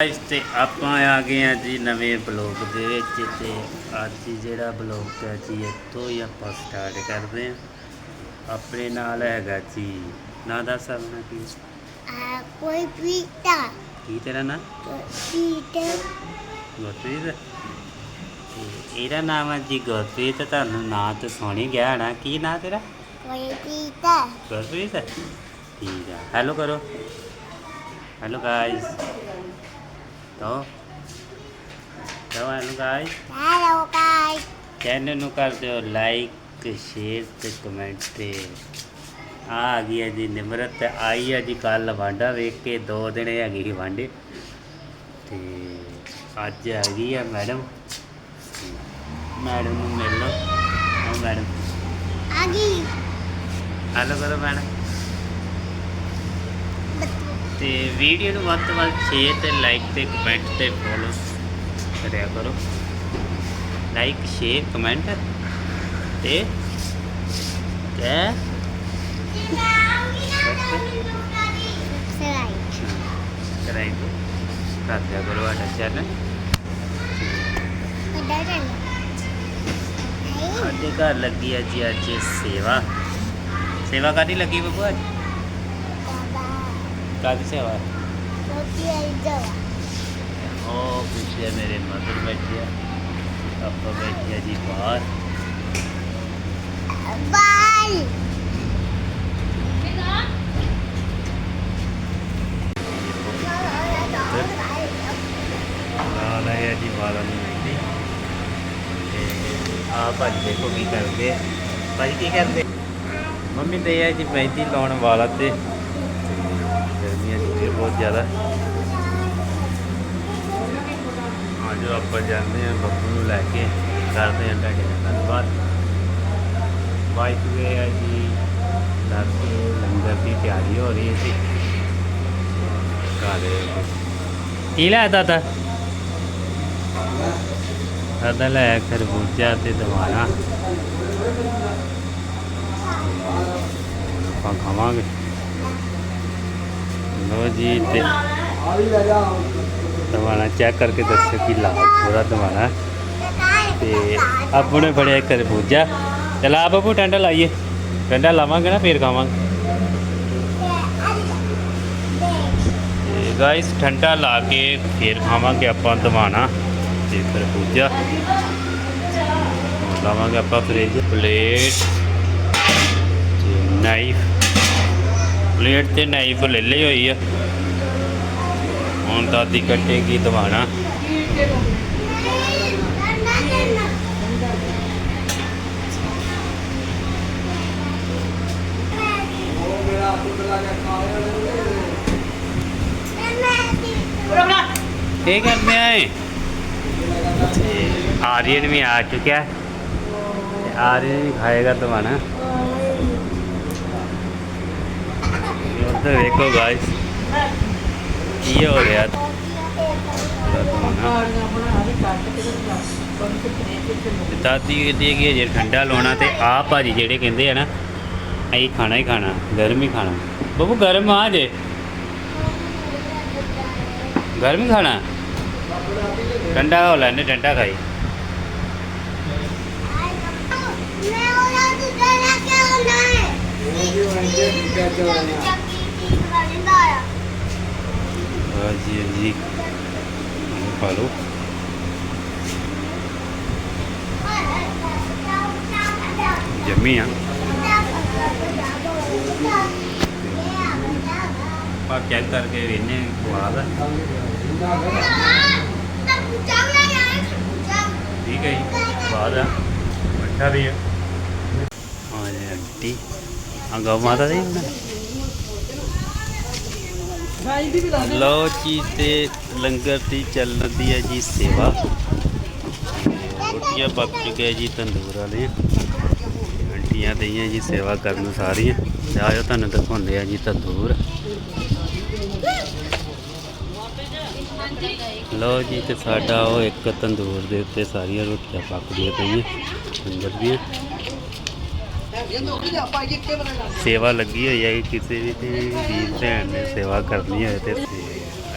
Guys ਤੇ ਆਪਾਂ ਆ ਗਏ ਆ ਜੀ ਨਵੇਂ ਬਲੌਗ ਦੇ ਵਿੱਚ ਤੇ ਅੱਜ ਜਿਹੜਾ ਬਲੌਗ ਹੈ ਜੀ ਇੱਥੋਂ ਹੀ ਆਪਾਂ ਸਟਾਰਟ ਕਰਦੇ ਆ ਆਪਣੇ ਨਾਲ ਹੈਗਾ ਜੀ ਨਾਂ ਦੱਸ ਆਪਣਾ ਕੀ? ਆ ਕੋਈ ਪੀਤਾ। ਕੀ ਤੇਰਾ ਨਾਂ? ਪੀਤਾ। ਗੁਰਪ੍ਰੀਤ। ਤੇ ਇਹਦਾ ਨਾਮ ਹੈ ਜੀ ਗੁਰਪ੍ਰੀਤ ਤੁਹਾਨੂੰ ਨਾਂ ਤੇ ਸੁਣੀ ਗਿਆ ਨਾ ਕੀ ਨਾਂ ਤੇਰਾ? ਕੋਈ ਪੀਤਾ। ਗੁਰਪ੍ਰੀਤ। ਠੀਕ ਆ। ਹੈਲੋ ਕਰੋ। Hello guys guys hello guys channel ਨੂੰ ਕਰ ਦਿਓ ਲਾਈਕ ਸ਼ੇਅਰ ਤੇ ਕਮੈਂਟ ਤੇ ਆ ਆ ਗਈ ਹੈ ਜੀ ਨਿਮਰਤ ਆਈ ਹੈ ਜੀ ਕੱਲ ਵਾਂਡਾ ਵੇਖ ਕੇ ਦੋ ਦਿਨ ਹੈਗੀ ਸੀ ਵਾਂਡੇ ਤੇ ਅੱਜ ਆ ਗਈ ਹੈ ਮੈਡਮ ਮੈਡਮ ਨੂੰ ਮਿਲ ਲਓ। ਮੈਡਮ ਆ ਗਈ। ਹੈਲੋ ਕਰੋ ਮੈਡਮ ਤੇ ਵੀਡੀਓ ਨੂੰ ਵੱਧ ਤੋਂ ਵੱਧ ਸ਼ੇਅਰ ਤੇ ਲਾਈਕ ਤੇ ਕਮੈਂਟ ਤੇ ਫੋਲੋ ਕਰਿਆ ਕਰੋ। ਲਾਈਕ ਸ਼ੇਅਰ ਕਮੈਂਟ ਤੇ ਸਰਾਈ ਕਰਾਈ ਕਰ ਦਿਆ ਕਰੋ ਸਾਡਾ ਚੈਨਲ ਸਾਡੇ ਘਰ ਲੱਗੀ ਹੈ ਜੀ ਅੱਜ ਸੇਵਾ। ਸੇਵਾ ਕਾਦੀ ਲੱਗੀ ਬੱਬੂ ਅੱਜ? ਕਾਦੀ ਸੇਵਾ? ਰੋਟੀ ਆਈ ਜਾਵਾ ਉਹ ਪਿੱਛੇ ਮੇਰੇ ਮਦਰ ਬੈਠੇ ਆ। ਆਪਾਂ ਬੈਠੇ ਆ ਜੀ ਬਾਹਰ। ਨਾਲ ਜੀ ਵਾਲਾਂ ਤੇ ਆ ਭਾਜੀ ਦੇਖੋ ਕੀ ਕਰਦੇ। ਭਾਜੀ ਕੀ ਕਰਦੇ? ਮੰਮੀ ਤੇ ਆ ਜੀ ਮਹਿੰਦੀ ਲਾਉਣ ਵਾਲਾ ਤੇ ਦੀ ਬਹੁਤ ਜ਼ਿਆਦਾ। ਆ ਆਪਾਂ ਜਾਂਦੇ ਹਾਂ, ਬੱਬੂ ਨੂੰ ਲੈ ਕੇ ਕਰਦੇ ਹਾਂ ਤੁਹਾਡੇ ਨਾਲ ਗੱਲਬਾਤ। ਬਾਈਕ ਵੇ ਆ ਜੀ ਲਾਗੇ ਲੰਗਰ ਦੀ ਤਿਆਰੀ ਹੋ ਰਹੀ ਸੀ ਕਾਲੇ ਕੀ ਲੈ ਦਾਦਾ? ਦਾਦਾ ਲੈ ਖਰਬੂਜਾ ਤੇ ਦਵਾਣਾ ਆਪਾਂ ਖਾਵਾਂਗੇ। ਲੋ ਜੀ ਤੇ ਦਵਾਣਾ ਚੈੱਕ ਕਰਕੇ ਦੱਸੋ ਕਿ ਲਾਲ ਥੋੜਾ ਦਵਾਣਾ। ਤੇ ਆਪਣੇ ਬੜੇ ਖਰਬੂਜਾ ਚਲਾ ਬੱਬੂ ਟੰਡਾ ਲਾਈਏ। ਟੰਡਾ ਲਾਵਾਂਗੇ ਨਾ, ਫੇਰ ਖਾਵਾਂਗੇ। ਤੇ ਗਾਇਸ ਠੰਡਾ ਲਾ ਕੇ ਫੇਰ ਖਾਵਾਂਗੇ ਆਪਾਂ ਦਵਾਣਾ ਤੇ ਖਰਬੂਜਾ ਹੁਣ ਲਾਵਾਂਗੇ ਆਪਾਂ ਫ੍ਰਿਜ ਪਲੇਟ ਤੇ ਨਾਈਫ ਪਲੇਟ ਤੇ ਨਾਈਫ ਲੈ ਲਈ ਹੋਈ ਆ। ਹੁਣ ਦਾਦੀ ਕੱਟੇਗੀ ਦਵਾਣਾ। ਇਹ ਕਰਨੇ ਆਏ ਆਰੀਅਨ ਵੀ ਆ ਚੁੱਕਿਆ। ਆਰੀਅਨ ਵੀ ਖਾਏਗਾ ਦਵਾਣਾ। ਇੱਧਰ ਵੇਖੋ ਗਾਇਸ ਕੀ ਹੋ ਰਿਹਾ ਦਾਦੀ ਦੀ ਕੀ ਜੇ ਠੰਡਾ ਲਾਉਣਾ ਤੇ ਆ ਭਾਜੀ ਜਿਹੜੇ ਕਹਿੰਦੇ ਆ ਨਾ, ਅਸੀਂ ਖਾਣਾ ਹੀ ਖਾਣਾ, ਗਰਮ ਹੀ ਖਾਣਾ। ਬੱਬੂ, ਗਰਮ ਆ ਜੇ। ਗਰਮ ਹੀ ਖਾਣਾ। ਠੰਡਾ ਹੋ ਲੈਣੇ ਠੰਡਾ ਖਾਈ। ਇਹਨੂੰ ਖਾ ਲਓ। ਜੰਮੀ ਆ। ਆਪਾਂ ਚੈੱਕ ਕਰਕੇ ਵੇਨੇ ਸਵਾਦ ਆ। ਠੀਕ ਹੈ ਜੀ ਸਵਾਦ ਆ। ਮਿੱਠਾ ਵੀ ਆ। ਹਾਂ ਜੀ ਆਂਟੀ ਆ ਮਾਤਾ ਦੀ ਲਓ ਜੀ ਤੇ ਲੰਗਰ ਦੀ ਚੱਲਦੀ ਹੈ ਜੀ ਸੇਵਾ। ਰੋਟੀਆਂ ਪੱਕ ਚੁੱਕਿਆ ਜੀ ਤੰਦੂਰ ਵਾਲੇ ਆਂਟੀਆਂ ਦਈਆਂ ਜੀ ਸੇਵਾ ਕਰਨ ਸਾਰੀਆਂ। ਤੇ ਤੁਹਾਨੂੰ ਦਿਖਾਉਂਦੇ ਆ ਜੀ ਤੰਦੂਰ। ਲਓ ਜੀ ਤੇ ਸਾਡਾ ਉਹ ਇੱਕ ਤੰਦੂਰ ਦੇ ਉੱਤੇ ਸਾਰੀਆਂ ਰੋਟੀਆਂ ਪੱਕਦੀਆਂ ਪਈਆਂ ਲੰਗਰ ਦੀਆਂ। ਸੇਵਾ ਲੱਗੀ ਹੋਈ ਹੈ ਕਿਸੇ ਵੀ ਤੇ ਵੀਰ ਭੈਣ ਨੇ ਸੇਵਾ ਕਰਨੀ ਹੋਏ ਤੇ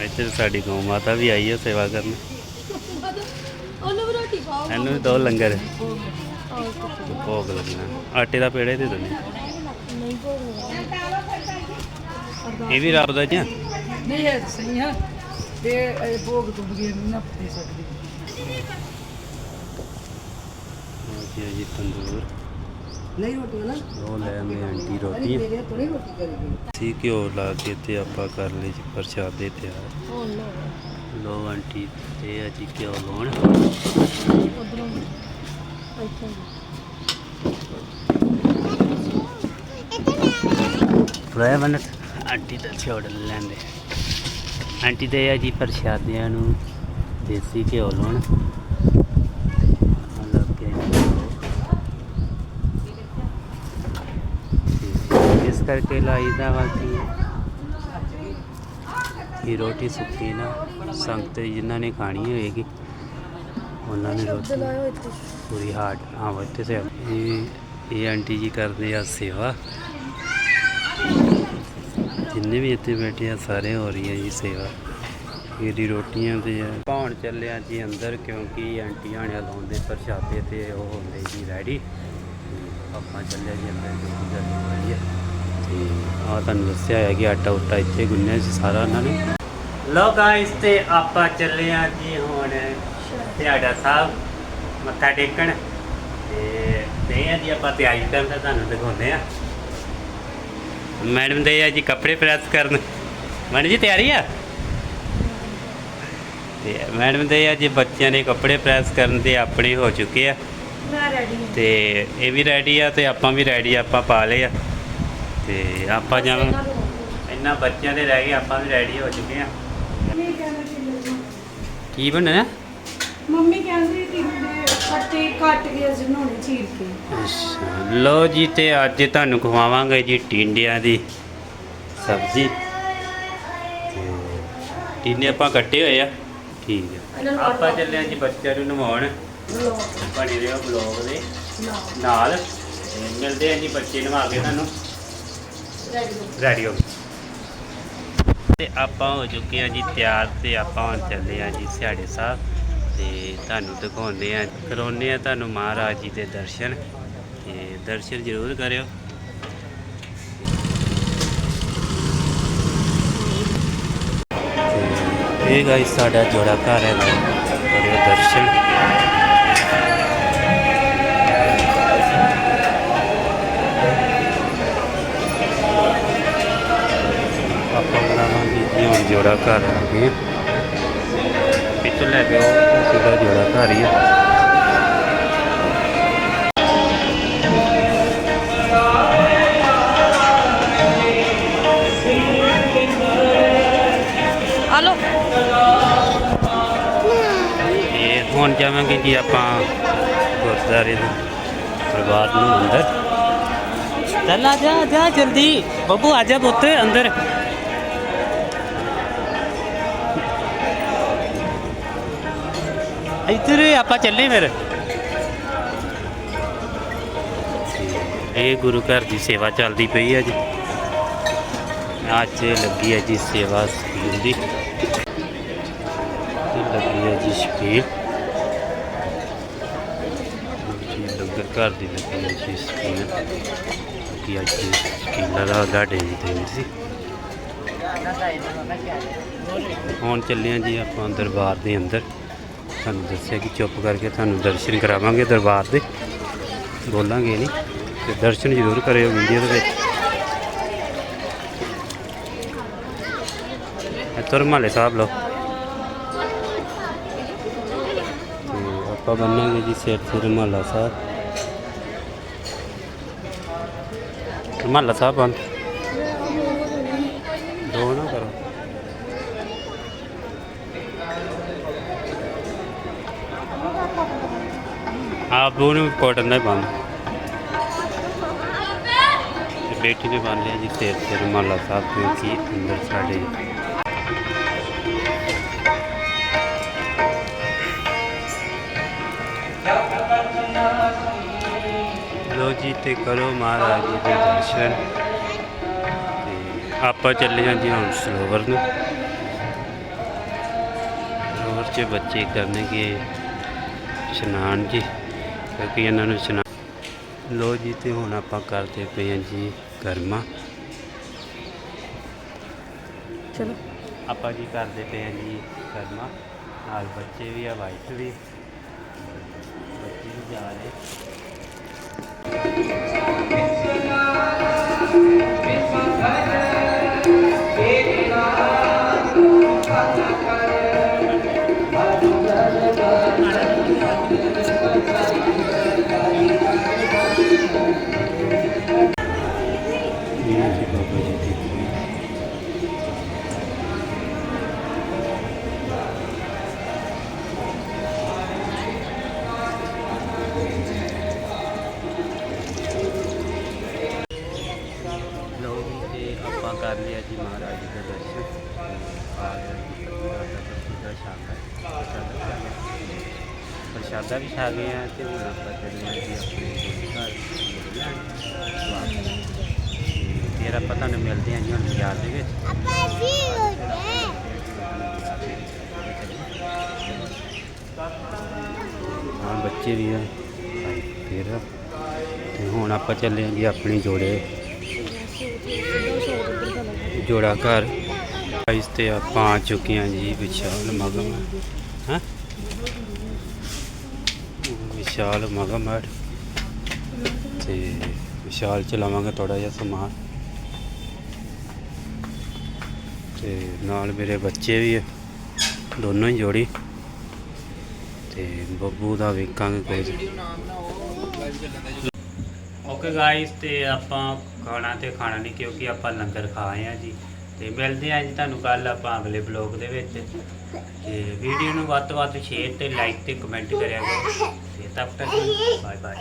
ਇੱਥੇ ਸਾਡੀ ਗਊ ਮਾਤਾ ਵੀ ਆਈ ਹੈ ਸੇਵਾ ਕਰਨ। ਉਹਨੂੰ ਵੀ ਰੋਟੀ ਪਾਓ ਇਹਨੂੰ ਵੀ ਦੋ ਲੰਗਰ। ਭੋਗ ਲੱਗਣਾ। ਆਟੇ ਦਾ ਪੇੜੇ ਦੇ ਦਿੰਦੇ। ਇਹ ਵੀ ਰੱਬ ਦਾ ਜੀ? ਨਹੀਂ ਹੈ ਸਹੀ ਹੈ ਤੇ ਇਹ ਭੋਗ ਤੋਂ ਬਗੈਰ ਨਹੀਂ ਨਾ ਦੇ ਸਕਦੀ। ਜੀ ਜੀ ਤੰਦੂਰ। ਨਹੀਂ ਰੋਟੀ ਨਾ ਉਹ ਲੈ ਮੈਂ ਆਂਟੀ ਅਰੇ ਰੋਟੀ ਮੇਰੇ ਹੱਥੋਂ ਨਹੀਂ ਰੋਟੀ ਕਰੇਗੀ ਸੀ ਘਿਓ ਲਾ ਕੇ ਤੇ ਆਪਾਂ ਕਰ ਲਈ ਜੀ ਪ੍ਰਸ਼ਾਦੇ ਤਿਆਰ। ਹੁਣ ਲੋ ਲੋ ਆਂਟੀ ਤੇ ਆ ਜੀ ਘਿਓ ਲਾਉਣ। ਉਧਰੋਂ ਇੱਥੋਂ ਫਰਾਇ ਬਨਤ ਆਂਟੀ ਦਾ ਛੋੜ ਲੈਂਦੇ। ਆਂਟੀ ਦੇ ਆ ਜੀ ਪ੍ਰਸ਼ਾਦਿਆਂ ਨੂੰ। ਦੇਸੀ ਘਿਓ ਲਾਉਣ ਮਤਲਬ ਕਿ ਤੇ ਇਸ ਕਰਕੇ ਲਾਈਦਾ ਵਾ ਕਿ ਇਹ ਰੋਟੀ ਸੁੱਕੀ ਨਾ, ਸੰਗਤ ਜਿਨ੍ਹਾਂ ਨੇ ਖਾਣੀ ਹੋਏਗੀ, ਉਹਨਾਂ ਨੇ ਰੋਟੀ ਪੂਰੀ ਹਾਰਟ ਹਾਂ ਵਾ ਸੇ। ਇਹ ਇਹ ਆਂਟੀ ਜੀ ਕਰਦੇ ਆ ਸੇਵਾ। ਜਿੰਨੇ ਵੀ ਇੱਥੇ ਬੈਠੇ ਆ, ਸਾਰੇ ਹੋ ਰਹੀ ਹੈ ਜੀ ਸੇਵਾ। ਇਹਦੀ ਰੋਟੀਆਂ ਤੇ ਆ ਚੱਲਿਆ ਜੀ ਅੰਦਰ, ਕਿਉਂਕਿ ਆਂਟੀ ਆਣਿਆ ਲਾਉਂਦੇ ਪ੍ਰਸ਼ਾਦੇ ਤੇ ਉਹ ਹੁੰਦੇ ਜੀ ਰੈਡੀ। ਆਪਾਂ ਚੱਲਿਆ ਜੀ ਅੰਦਰ, ਜੋ ਵੀ ਗੱਲ ਹੈ ਤੇ ਆ ਤੁਹਾਨੂੰ ਦੱਸਿਆ ਹੈ ਕਿ ਆਟਾ ਉਟਾ ਇੱਥੇ ਗੁੰਨਿਆ ਸੀ ਸਾਰਾ ਉਹਨਾਂ ਨੇ। ਲੋ ਗਾਇਸ ਤੇ ਆਪਾਂ ਚੱਲੇ ਆ ਜੀ ਹੁਣ ਧਿਆੜਾ ਸਾਹਿਬ ਮੱਥਾ ਟੇਕਣ। ਤੇ ਦੇ ਆ ਜੀ ਆਪਾਂ ਤਿਆਰੀ ਕਰਨ ਦਾ ਤੁਹਾਨੂੰ ਦਿਖਾਉਂਦੇ ਆ ਮੈਡਮ ਦੇ ਆ ਜੀ ਕੱਪੜੇ ਪ੍ਰੈਸ ਕਰਨ। ਮੈਡਮ ਜੀ ਤਿਆਰੀ ਆ? ਤੇ ਮੈਡਮ ਦੇ ਆ ਜੀ ਬੱਚਿਆਂ ਦੇ ਕੱਪੜੇ ਪ੍ਰੈਸ ਕਰਨ ਦੇ ਆਪਣੇ ਹੋ ਚੁੱਕੇ ਆ। ਤੇ ਇਹ ਵੀ ਰੈਡੀ ਆ ਤੇ ਆਪਾਂ ਵੀ ਰੈਡੀ ਆਪਾਂ ਪਾ ਲਏ ਆ। ਤੇ ਆਪਾਂ ਜਾਵਾਂ ਇੰਨਾ ਬੱਚਿਆਂ ਦੇ ਰਹਿ ਗਏ ਆਪਾਂ ਵੀ ਰੈਡੀ ਹੋ ਚੁੱਕੇ ਆ। ਕੀ ਬਣਨਾ ਮੰਮੀ ਕਹਿੰਦੀ ਕਿ ਕੱਟੇ ਕੱਟ ਕੇ ਬਣਾਉਣੇ ਚੀਰ ਕੇ। ਅੱਛਾ, ਲਓ ਜੀ ਤੇ ਅੱਜ ਤੁਹਾਨੂੰ ਖਵਾਵਾਂਗੇ ਜੀ ਟਿੰਡਿਆਂ ਦੀ ਸਬਜ਼ੀ। ਟਿੰਡੇ ਆਪਾਂ ਕੱਟੇ ਹੋਏ ਆ। ਠੀਕ ਹੈ ਆਪਾਂ ਚੱਲੇ ਹਾਂ ਜੀ ਬੱਚਿਆਂ ਨੂੰ ਨਵਾਉਣ। ਬਣੇ ਰਹੋ ਬਲੌਗ ਦੇ ਨਾਲ। ਮਿਲਦੇ ਹਾਂ ਜੀ ਬੱਚੇ ਨਵਾ ਕੇ ਤੁਹਾਨੂੰ। ਰੈਡੀ ਹੋ ਗਏ ਤੇ ਆਪਾਂ ਹੋ ਚੁੱਕੇ ਹਾਂ ਜੀ ਤਿਆਰ ਤੇ ਆਪਾਂ ਹੁਣ ਚੱਲੇ ਹਾਂ ਜੀ ਸਿਆੜੇ ਸਾਹਿਬ ਤੇ ਤੁਹਾਨੂੰ ਦਿਖਾਉਂਦੇ ਆ ਕਰਾਉਂਦੇ ਆ ਤੁਹਾਨੂੰ ਮਹਾਰਾਜ ਜੀ ਦੇ ਦਰਸ਼ਨ ਤੇ ਦਰਸ਼ਨ ਜ਼ਰੂਰ ਕਰਿਓ। ਤੇ ਇਹ ਗਾਇਸ ਸਾਡਾ ਜੋੜਾ ਘਰ ਹੈ ਕਰਿਓ ਦਰਸ਼ਨ। ਬਣਾਵਾਂਗੇ ਜੀ ਹੁਣ ਜੋੜਾ ਘਰ ਆ ਗਏ ਪਿੱਛੇ ਲੈ ਕੇ ਉਹ ਸਿੱਧਾ ਜੋੜਾ ਘਰ ਹੀ ਆ। ਹਲੋ ਤੇ ਹੁਣ ਜਾਵਾਂਗੇ ਜੀ ਆਪਾਂ ਗੁਰਦੁਆਰੇ ਦੇ ਪ੍ਰਭਾਤ ਨੂੰ ਅੰਦਰ। ਚੱਲ ਆ ਜਾ ਜਾ ਜਲਦੀ। ਬੱਬੂ ਆ ਜਾ ਪੁੱਤ ਅੰਦਰ। ਇੱਧਰ ਆਪਾਂ ਚੱਲੇ ਫਿਰ। ਇਹ ਗੁਰੂ ਘਰ ਦੀ ਸੇਵਾ ਚੱਲਦੀ ਪਈ ਹੈ ਜੀ। ਅੱਜ ਲੱਗੀ ਹੈ ਜੀ ਸੇਵਾ ਸਕੂਲ ਦੀ। ਇਹ ਲੱਗੀ ਹੈ ਜੀ ਸ਼ਪੀਲ ਲੰਗਰ ਘਰ ਦੀ ਲੱਗੀ ਹੈ ਜੀ ਸ਼ਪੀਲ ਕਿ ਅੱਜ ਸ਼ਪੀਲਾਂ ਦਾ ਗਾੜੇ ਦੀ ਦੇਣ ਸੀ ਹੁਣ ਚੱਲੇ ਹਾਂ ਜੀ ਆਪਾਂ ਦਰਬਾਰ ਦੇ ਅੰਦਰ। ਤੁਹਾਨੂੰ ਦੱਸਿਆ ਕਿ ਚੁੱਪ ਕਰਕੇ ਤੁਹਾਨੂੰ ਦਰਸ਼ਨ ਕਰਾਵਾਂਗੇ ਦਰਬਾਰ ਦੇ। ਬੋਲਾਂਗੇ ਨਹੀਂ ਤੇ ਦਰਸ਼ਨ ਜ਼ਰੂਰ ਕਰਿਓ ਵੀਡੀਓ ਦੇ ਵਿੱਚ। ਇੱਧਰ ਮਾਲੇ ਸਾਹਿਬ ਲੋ ਆਪਾਂ ਬੰਨਾਂਗੇ ਜੀ ਸਿਰ ਤੇ ਰਮਾਲਾ ਸਾਹਿਬ। ਰਮਾਲਾ ਸਾਹਿਬ ਬੰਦ ਦੋ ਨਾ ਕਰੋ ਆਪ ਦੋਨੋਂ ਕੋਟਨ ਦਾ ਹੀ ਬੰਦ ਤੇ ਬੇਟੀ ਨੇ ਬੰਨ ਲਿਆ ਜੀ ਸਿਰ ਤੇ ਰਮਾਲਾ ਸਾਹਿਬ ਕਿਉਂਕਿ ਅੰਦਰ ਸਾਡੇ ਲੋ ਜੀ, ਤੇ ਕਰੋ ਮਹਾਰਾਜ ਜੀ ਦੇ ਦਰਸ਼ਨ। ਤੇ ਆਪਾਂ ਚੱਲੇ ਹਾਂ ਜੀ ਹੁਣ ਸਰੋਵਰ ਨੂੰ। ਚ ਬੱਚੇ ਕਰਨਗੇ ਇਸ਼ਨਾਨ ਜੀ। ਕਿਉਂਕਿ ਇਹਨਾਂ ਨੂੰ ਇਸ਼ਨਾਨ ਲੋ ਜੀ ਤੇ ਹੁਣ ਆਪਾਂ ਕਰਦੇ ਪਏ ਹਾਂ ਜੀ ਗਰਮਾ। ਚਲੋ। ਆਪਾਂ ਜੀ ਕਰਦੇ ਪਏ ਹਾਂ ਜੀ ਗਰਮਾ। ਨਾਲ ਬੱਚੇ ਵੀ ਆ ਵਾਈਫ ਵੀ। ਬੱਚੇ ਵੀ ਜਾ ਰਹੇ। ਪ੍ਰਸ਼ਾਦਾ ਵੀ ਛਾ ਗਏ ਆ ਤੇ ਹੁਣ ਆਪਾਂ ਚੱਲੇ ਆ ਜੀ ਆਪਣੇ ਘਰ। ਤੇ ਫਿਰ ਆਪਾਂ ਤੁਹਾਨੂੰ ਮਿਲਦੇ ਆ ਜੀ ਹੁਣ ਬਾਜ਼ਾਰ ਦੇ ਵਿੱਚ। ਆਪਾਂ ਜੀ ਹਾਂ ਬੱਚੇ ਵੀ ਆ। ਫਿਰ ਤੇ ਹੁਣ ਆਪਾਂ ਚੱਲੇ ਆ ਜੀ ਆਪਣੀ ਜੋੜੇ। ਜੋੜਾ ਘਰ। ਇਸ ਤੇ ਆਪਾਂ ਆ ਚੁੱਕੇ ਹਾਂ ਜੀ ਵਿਸ਼ਾਲ ਮਗਮ ਹਾਂ? ਵਿਸ਼ਾਲ ਮਗਮ ਹੈ ਤੇ ਵਿਸ਼ਾਲ ਚਲਾਵਾਂਗੇ ਥੋੜਾ ਜਿਹਾ ਸਮਾਨ। ਤੇ ਨਾਲ ਮੇਰੇ ਬੱਚੇ ਵੀ ਆ, ਦੋਨੋਂ ਹੀ ਜੋੜੀ। ਤੇ ਬੱਬੂ ਦਾ ਵੇਖਾਂਗੇ ਕੋਈ। ਓਕੇ ਗਾਇਸ, ਤੇ ਆਪਾਂ ਖਾਣਾ ਤੇ ਖਾਣਾ ਨਹੀਂ, ਕਿਉਂਕਿ ਆਪਾਂ ਲੰਗਰ ਖਾ ਆਏ ਆ ਜੀ। ਤੇ ਮਿਲਦੇ ਆ ਜੀ ਤੁਹਾਨੂੰ ਕੱਲ ਆਪਾਂ ਅਗਲੇ ਬਲੌਗ ਦੇ ਵਿੱਚ। ਤੇ ਵੀਡੀਓ ਨੂੰ ਵੱਧ ਤੋਂ ਵੱਧ ਸ਼ੇਅਰ ਤੇ ਲਾਈਕ ਤੇ ਕਮੈਂਟ ਕਰਿਆ ਕਰੋ। ਤੇ ਤਬ ਤੱਕ ਬਾਏ ਬਾਏ